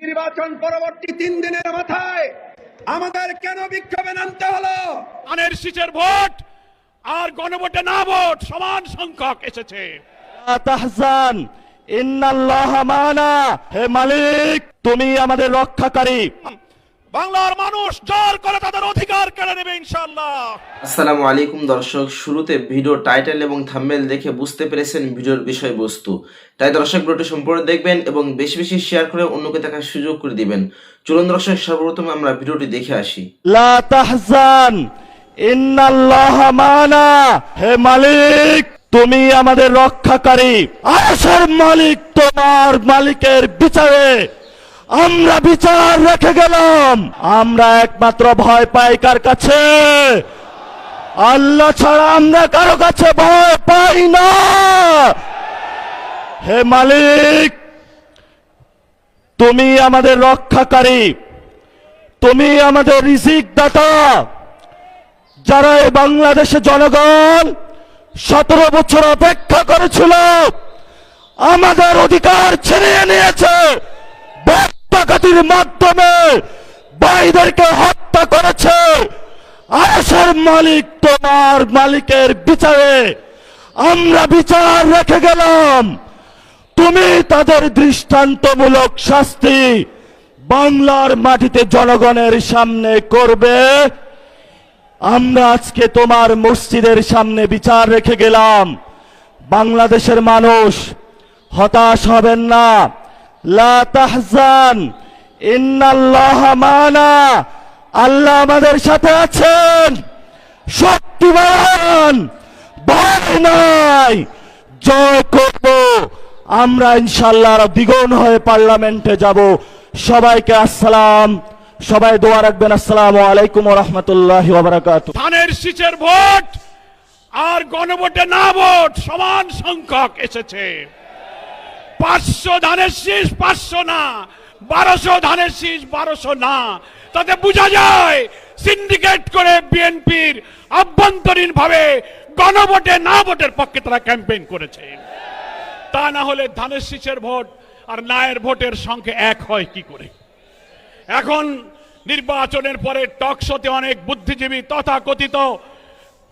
নির্বাচন পরবর্তী তিন দিনের মাথায় আমাদের কেন বিক্ষোভে নামতে হলো? আনের শীষের ভোট আর গণভোটে না ভোট সমান সংখ্যক এসেছে। তাহসান ইন্নাল্লাহ মানা। হে মালিক তুমি আমাদের রক্ষাকারী। বাংলার মানুষ জোর করে তাদের অধিকার কেড়ে নেবে ইনশাল্লাহ আসসালামু আলাইকুম দর্শক। শুরুতে ভিডিও টাইটেল এবং থাম্বনেল দেখে বুঝতে পেরেছেন ভিডিওর বিষয়বস্তু। তাই দর্শক ভিডিওটি সম্পূর্ণ দেখবেন এবং বেশি বেশি শেয়ার করে অন্যকে দেখার সুযোগ করে দিবেন। চলুন দর্শক সর্বপ্রথম আমরা ভিডিওটি দেখে আসি। লা তাহজান ইন্নাল্লাহ মানা। হে মালিক তুমি আমাদের রক্ষাকারী। আরশের মালিক তোমার মালিকের বিচারে। আমরা বিচার রেখে গেলাম। আমরা একমাত্র ভয় পাই কার কাছে? আল্লাহ ছাড়া আমরা কারও কাছে ভয় পাই না। হে মালিক, তুমি আমাদের রক্ষাকারী। তুমি আমাদের রিজিক দাতা যারা এই বাংলাদেশে জনগণ সতেরো বছর অপেক্ষা করেছিল, আমাদের অধিকার ছিনিয়ে নিয়েছে। ডাকাতির মাধ্যমে ভাইদেরকে হত্যা করেছে। আরশের মালিক তোমার মালিকের বিচারে আমরা বিচার রেখে গেলাম। তুমি তাদের দৃষ্টান্তমূলক শাস্তি বাংলার মাটিতে জনগণের সামনে করবে। আমরা আজকে তোমার মসজিদের সামনে বিচার রেখে গেলাম। বাংলাদেশের মানুষ হতাশ হবেন না। লা তাহজান, ইন্নাল্লাহ মানা, আল্লাহ আমাদের সাথে আছেন। শক্তিমান, ভয় নাই। জয় করব। আমরা ইনশাল্লাহ দ্বিগুণ হয়ে পার্লামেন্টে যাব। সবাইকে আসসালাম। সবাই দোয়া রাখবেন। আসসালামু আলাইকুম রহমতুল্লাহ ধানের শীষের ভোট আর গণভোটে না ভোট, সমান সংখ্যক এসেছে। পাঁচশো ধানের শীষ, পাঁচশো না। বারোশো ধানের শীষ, বারোশো না। তাতে বোঝা যায় সিন্ডিকেট করে বিএনপির আভ্যন্তরীণ ভাবে গণভোটে না ভোটের পক্ষে তারা ক্যাম্পেইন করেছে। তা না হলে ধানের শীষের ভোট আর নায়ের ভোটের সংখ্যা এক হয় কি করে? এখন নির্বাচনের পরে টকশোতে অনেক বুদ্ধিজীবী তথাকথিত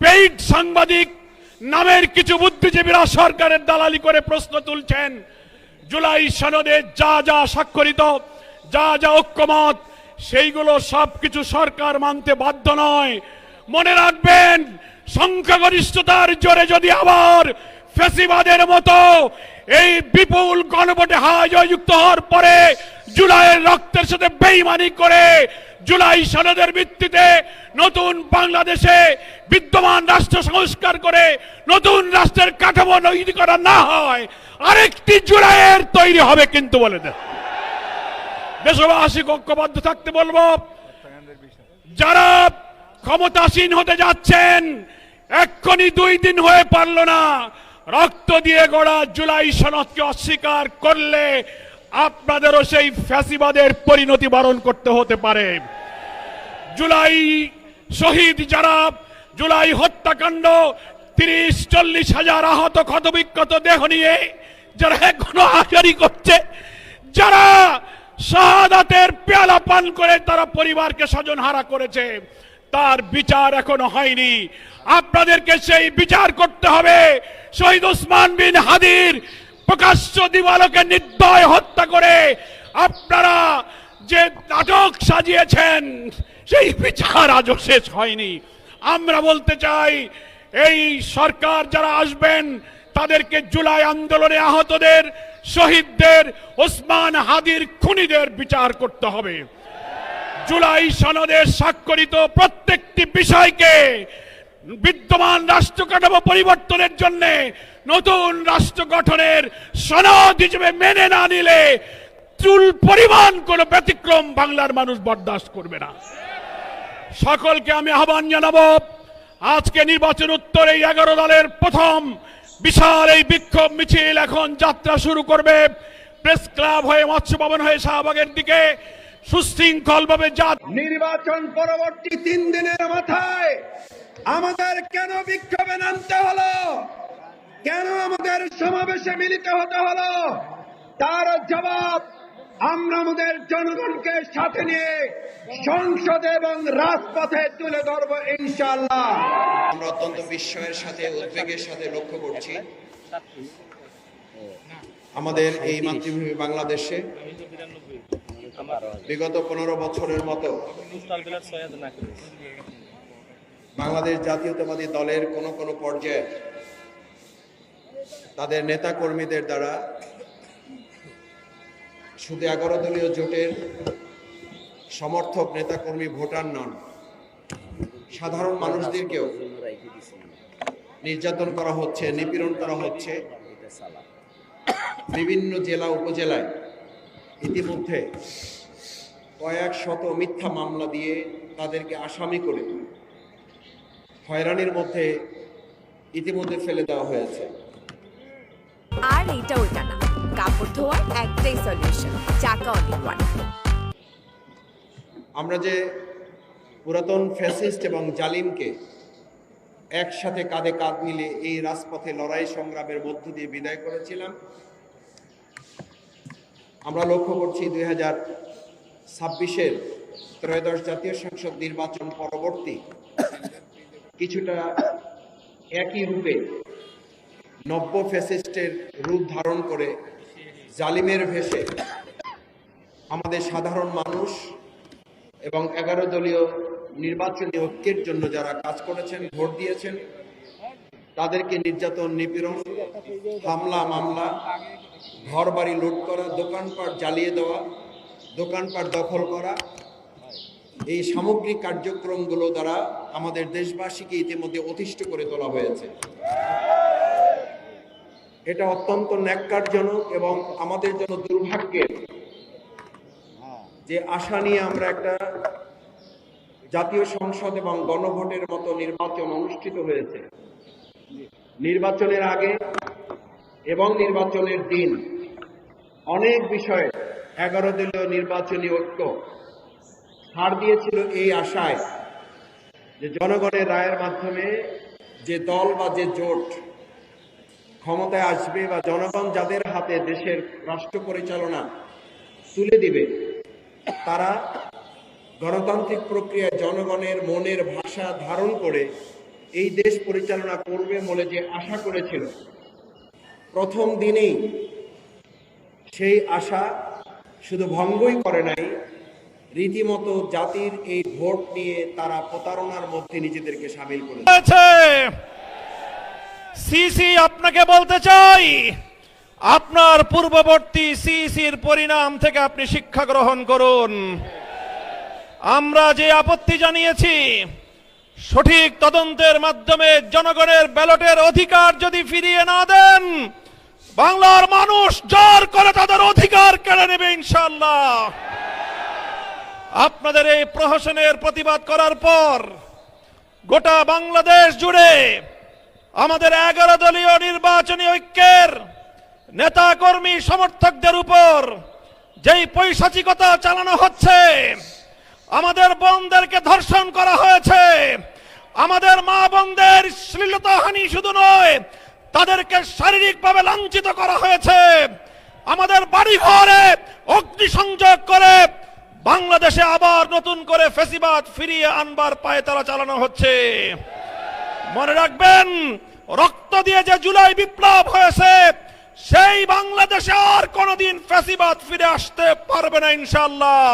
পেইড সাংবাদিক নামের কিছু বুদ্ধিজীবীরা সরকারের দালালি করে প্রশ্ন তুলছেন। জুলাই সনদে যা যা স্বাক্ষরিত, যা যা ঐক্যমত, সেইগুলো সবকিছু সরকার মানতে বাধ্য নয়। মনে রাখবেন, সংখ্যাগরিষ্ঠতার জোরে যদি আবার ফেসিবাদের মতো এই বিপুল গণভোটে হায় জয়যুক্ত হওয়ার পরে জুলাইয়ের রক্তের সাথে বেইমানি করে জুলাই সনদের ভিত্তিতে নতুন বাংলাদেশে বিদ্যমান রাষ্ট্র সংস্কার করে নতুন রাষ্ট্রের কাঠামো তৈরি করা না হয় আরেকটি জুলাইয়ের তৈরি হবে কিন্তু বলে দেন দেশবাসী ঐক্যবদ্ধ থাকতে বলব, যারা ক্ষমতাসীন হতে যাচ্ছেন, এক্ষুনি দুই দিন হয়ে পারল না। রক্ত দিয়ে গড়া জুলাই সনদকে অস্বীকার করলে আপনাদেরও সেই ফ্যাসিবাদের পরিণতি বারণ করতে হতে পারে। জুলাই শহীদ যারা, জুলাই হত্যাকাণ্ড, তিরিশ, চল্লিশ হাজার আহত ক্ষতবিক্ষত দেহ নিয়ে যারা এখনও হাজারি করছে, যারা শাহাদাতের পেয়ালা পান করে তারা পরিবারকে স্বজন হারা করেছে, তার বিচার এখনও হয়নি। আপনাদেরকে সেই বিচার করতে হবে। শহীদ ওসমান বিন হাদির প্রকাশ্য দিবালোকে নির্দয় হত্যা করে আপনারা যে নাটক সাজিয়েছেন, সেই বিচার আজও শেষ হয়নি। আমরা বলতে চাই, এই সরকার যারা আসবেন তাদেরকে জুলাই আন্দোলনে আহতদের, শহীদদের, ওসমান হাদির খুনিদের বিচার করতে হবে। জুলাই সনদে স্বাক্ষরিত প্রত্যেকটি বিষয়কে বিদ্যমান রাষ্ট্র কাঠামো পরিবর্তনের জন্য নতুন রাষ্ট্র গঠনের সনদ হিসেবে মেনে না নিলে চুল পরিমাণ কোন ব্যতিক্রম বাংলার মানুষ বরদাস্ত করবে না। সকলকে আমি আহ্বান জানাব, আজকে নির্বাচন উত্তর এই এগারো দলের প্রথম বিশাল এই বিক্ষোভ মিছিল এখন যাত্রা শুরু করবে। প্রেস ক্লাব হয়ে মৎস্য ভবন হয়ে শাহবাগের দিকে সুশৃঙ্খল ভাবে নির্বাচন পরবর্তী তিন দিনের মাথায় আমাদের কেন বিক্ষোভে নামতে হলো? কেন আমাদের সমাবেশে মিলিত হতে হলো? তার জবাব আমরা আমাদের জনগণকে সাথে নিয়ে সংসদে এবং রাজপথে তুলে ধরব ইনশাআল্লাহ। আমরা অত্যন্ত বিস্ময়ের সাথে, উদ্বেগের সাথে লক্ষ্য করছি। আমাদের এই মাতৃভূমি বাংলাদেশে বিগত পনেরো বছরের মতো বাংলাদেশ জাতীয়তাবাদী দলের কোন কোন পর্যায়ে তাদের নেতা কর্মীদের দ্বারা শুধু এগারো দলীয় জোটের সমর্থক নেতাকর্মী ভোটার নন, সাধারণ মানুষদেরকেও নির্যাতন করা হচ্ছে নিপীড়ন করা হচ্ছে বিভিন্ন জেলা উপজেলায়। ইতিমধ্যে কয়েক শত মিথ্যা মামলা দিয়ে তাদেরকে আসামি করে হয়রানির মধ্যে ইতিমধ্যে ফেলে দেওয়া হয়েছে। আর এইটা ওইটা না। কাপড় ধোয়ার একটাই সলিউশন চাকা অনেক আমরা যে পুরাতন ফ্যাসিস্ট এবং জালিমকে একসাথে কাঁধে কাঁধ মিলে এই রাজপথে লড়াই সংগ্রামের মধ্য দিয়ে বিদায় করেছিলাম। আমরা লক্ষ্য করছি দুই হাজার ছাব্বিশের ত্রয়োদশ জাতীয় সংসদ নির্বাচন পরবর্তী কিছুটা একই রূপে নব্য ফ্যাসিস্টের রূপ ধারণ করে জালিমের ভেসে আমাদের সাধারণ মানুষ এবং এগারো দলীয় নির্বাচনী ঐক্যের জন্য যারা কাজ করেছেন, ভোট দিয়েছেন, তাদেরকে নির্যাতন, নিপীড়ন, হামলা, মামলা ঘর বাড়ি লুট করা, দোকানপাট জ্বালিয়ে দেওয়া, দোকানপাট দখল করা, এই সামগ্রিক কার্যক্রমগুলো দ্বারা আমাদের দেশবাসীকে ইতিমধ্যে অতিষ্ঠ করে তোলা হয়েছে। এটা অত্যন্ত ন্যাক্কারজনক এবং আমাদের জন্য দুর্ভাগ্যের যে আশা নিয়ে আমরা একটা জাতীয় সংসদ এবং গণভোটের মতো নির্বাচন অনুষ্ঠিত হয়েছে। নির্বাচনের আগে এবং নির্বাচনের দিন অনেক বিষয়ে এগারো দলীয় নির্বাচনী ঐক্য ছাড় দিয়েছিল এই আশায় যে জনগণের রায়ের মাধ্যমে যে দল বা যে জোট ক্ষমতায় আসবে বা জনগণ যাদের হাতে দেশের রাষ্ট্র পরিচালনা তুলে দিবে, তারা গণতান্ত্রিক প্রক্রিয়ায় জনগণের মনের ভাষা ধারণ করে এই দেশ পরিচালনা করবে বলে যে আশা করেছিল। প্রথম দিনেই সেই আশা শুধু ভঙ্গই করে নাই, রীতিমতো জাতির এই ভোট নিয়ে তারা প্রতারণার মধ্যে নিজেদেরকে সামিল করে হয়েছে। সিসি আপনাকে বলতে চাই, আপনার পূর্ববর্তী সিসির পরিণাম থেকে আপনি শিক্ষা গ্রহণ করুন। আমরা যে আপত্তি জানিয়েছি, সঠিক তদন্তের মাধ্যমে জনগণের ব্যালটের অধিকার যদি ফিরিয়ে না দেন, বাংলার মানুষ জোর করে তাদের অধিকার কেড়ে নেবে ইনশাল্লাহ আপনাদের এই প্রহসনের প্রতিবাদ করার পর গোটা বাংলাদেশ জুড়ে আমাদের এগারো দলীয় নির্বাচনী ঐক্যের নেতা কর্মী সমর্থকদের উপর যেই পৈশাচিকতা চালানো হচ্ছে আমাদের বোনদেরকে ধর্ষণ করা হয়েছে। আমাদের মা বোনদের শ্লীলতাহানি শুধু নয়, তাদেরকে শারীরিকভাবে লাঞ্ছিত করা হয়েছে। আমাদের বাড়ি ঘরে অগ্নিসংযোগ করে বাংলাদেশে আবার নতুন করে ফেসিবাদ ফিরিয়ে আনবার পায়ে তারা চালানো হচ্ছে। মনে রাখবেন, রক্ত দিয়ে যে জুলাই বিপ্লব হয়েছে, সেই বাংলাদেশে আর কোনোদিন ফেসিবাদ ফিরে আসতে পারবে না ইনশাল্লাহ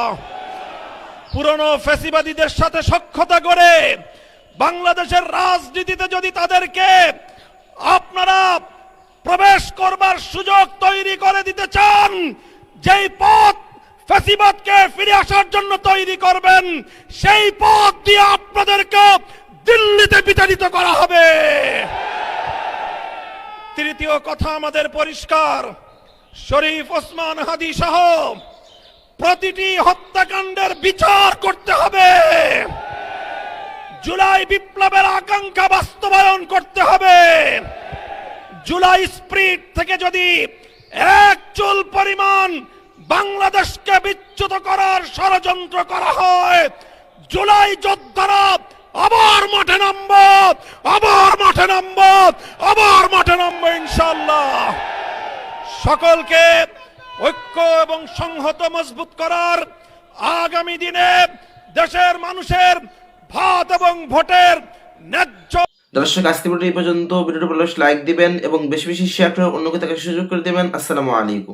পুরনো ফেসিবাদীদের সাথে সক্ষতা করে বাংলাদেশের রাজনীতিতে যদি তাদেরকে আপনারা প্রবেশ করবার সুযোগ তৈরি করে দিতে চান, যেই পথ ফেসিবাদকে ফিরে আসার জন্য তৈরি করবেন, সেই পথ দিয়ে আপনাদেরকে দিল্লিতে বিতাড়িত করা হবে। তৃতীয় কথা আমাদের পরিষ্কার, শরীফ ওসমান হাদি সহ প্রতিটি হত্যাকাণ্ডের বিচার করতে হবে। জুলাই বিপ্লবের আকাঙ্ক্ষা বাস্তবায়ন করতে হবে। জুলাই স্প্রিট থেকে যদি এক চুল পরিমাণ বাংলাদেশকে বিচ্যুত করার ষড়যন্ত্র করা হয়, জুলাই যোদ্ধারা আবার মাঠে নামব, আবার মাঠে নামব, আবার মাঠে নামবো ইনশাল্লাহ সকলকে ঐক্য এবং সংহত মজবুত করার আগামী দিনে দেশের মানুষের ভাত এবং ভোটের ন্যায্য দর্শক আজকে পর্যন্ত। ভিডিওটি ভালো লাইক দিবেন এবং বেশি বেশি শেয়ার করে অন্যকে তাকে সুযোগ করে দিবেন। আসসালামু আলাইকুম।